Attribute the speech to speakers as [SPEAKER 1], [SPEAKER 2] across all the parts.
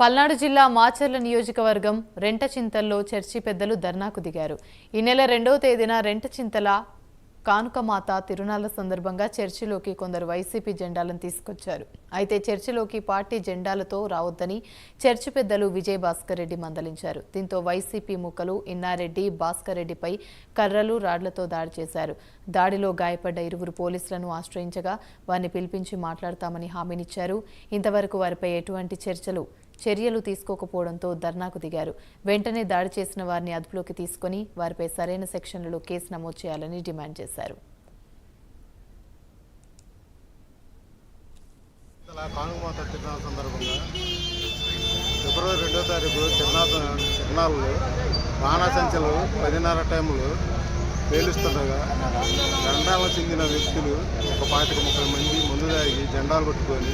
[SPEAKER 1] పల్నాడు జిల్లా మాచర్ల నియోజకవర్గం రెంటచింతల్లో చర్చి పెద్దలు ధర్నాకు దిగారు. ఈ నెల రెండవ తేదీన రెంటచింతల కానుకమాత తిరునాళ్ళ సందర్భంగా చర్చిలోకి కొందరు వైసీపీ జెండాలను తీసుకొచ్చారు. అయితే చర్చిలోకి పార్టీ జెండాలతో రావద్దని చర్చి పెద్దలు విజయ్ భాస్కర్ రెడ్డి మందలించారు. దీంతో వైసీపీ ముక్కలు ఇన్నారెడ్డి భాస్కర్ రెడ్డిపై కర్రలు రాడ్లతో దాడి చేశారు. దాడిలో గాయపడ్డ ఇరువురు పోలీసులను ఆశ్రయించగా వారిని పిలిపించి మాట్లాడతామని హామీనిచ్చారు. ఇంతవరకు వారిపై ఎటువంటి చర్చలు చర్యలు తీసుకోకపోవడంతో ధర్నాకు దిగారు. వెంటనే దాడి చేసిన వారిని అదుపులోకి తీసుకొని వారిపై సరైన సెక్షన్లలో కేసు నమోదు చేయాలని డిమాండ్ చేశారు.
[SPEAKER 2] కానుకమాత తిరునాళ్ళ సందర్భంగా ఫిబ్రవరి రెండో తారీఖు తిరునాళ్ళ తిరునాళ్ళు బాణాసంచలు పదిన్నర టైంలో పేలుస్తుండగా జెండాల చెందిన వ్యక్తులు ఒక పాతిక ముప్పై మంది ముందు దాగి జెండాలు పట్టుకొని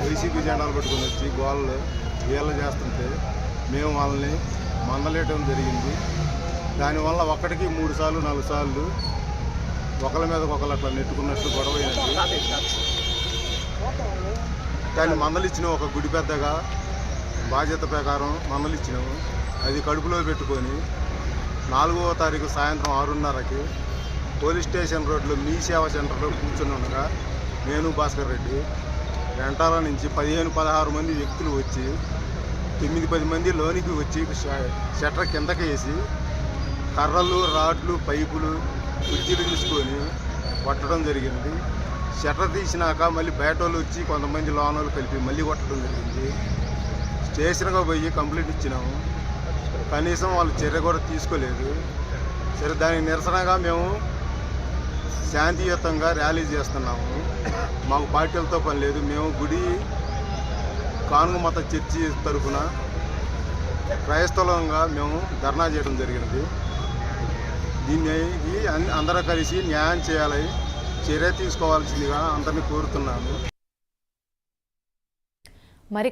[SPEAKER 2] వైసీపీ జెండాలు పట్టుకొని వచ్చి గోళ్ళు వీళ్ళు చేస్తుంటే మేము వాళ్ళని మందలేయటం జరిగింది. దానివల్ల ఒక్కటికి మూడు సార్లు నాలుగు సార్లు ఒకళ్ళ మీద ఒకళ్ళు అట్లా నెట్టుకున్నట్టు గొడవ అయినది దాన్ని మందలిచ్చిన ఒక గుడి పెద్దగా. బాధ్యత ప్రకారం మందలిచ్చినాము అది కడుపులో పెట్టుకొని నాలుగవ తారీఖు సాయంత్రం ఆరున్నరకి పోలీస్ స్టేషన్ రోడ్లో మీ సేవా సెంటర్లో కూర్చుని ఉండగా నేను భాస్కర్ రెడ్డి వెంటాల నుంచి పదిహేను పదహారు మంది వ్యక్తులు వచ్చి తొమ్మిది పది మంది లోనికి వచ్చి షట్టర్ కిందకి వేసి కర్రలు రాడ్లు పైపులు కుర్చీలు తీసుకొని కొట్టడం జరిగింది. షట్టర్ తీసినాక మళ్ళీ బయట వాళ్ళు వచ్చి కొంతమంది లోనలు కలిపి మళ్ళీ కొట్టడం జరిగింది. స్టేషన్గా పోయి కంప్లైంట్ ఇచ్చినాము. కనీసం వాళ్ళు చర్య కూడా తీసుకోలేదు. సరే దానికి నిరసనగా మేము శాంతియుతంగా ర్యాలీ చేస్తున్నాము. మాకు పార్టీలతో పని లేదు. మేము గుడి కానుక మత చర్చి తరఫున క్రైస్తవంగా మేము ధర్నా చేయడం జరిగింది దీన్ని అందరూ కలిసి న్యాయం చేయాలి. చర్య తీసుకోవాల్సిందిగా అందరినీ కోరుతున్నాను
[SPEAKER 1] మరి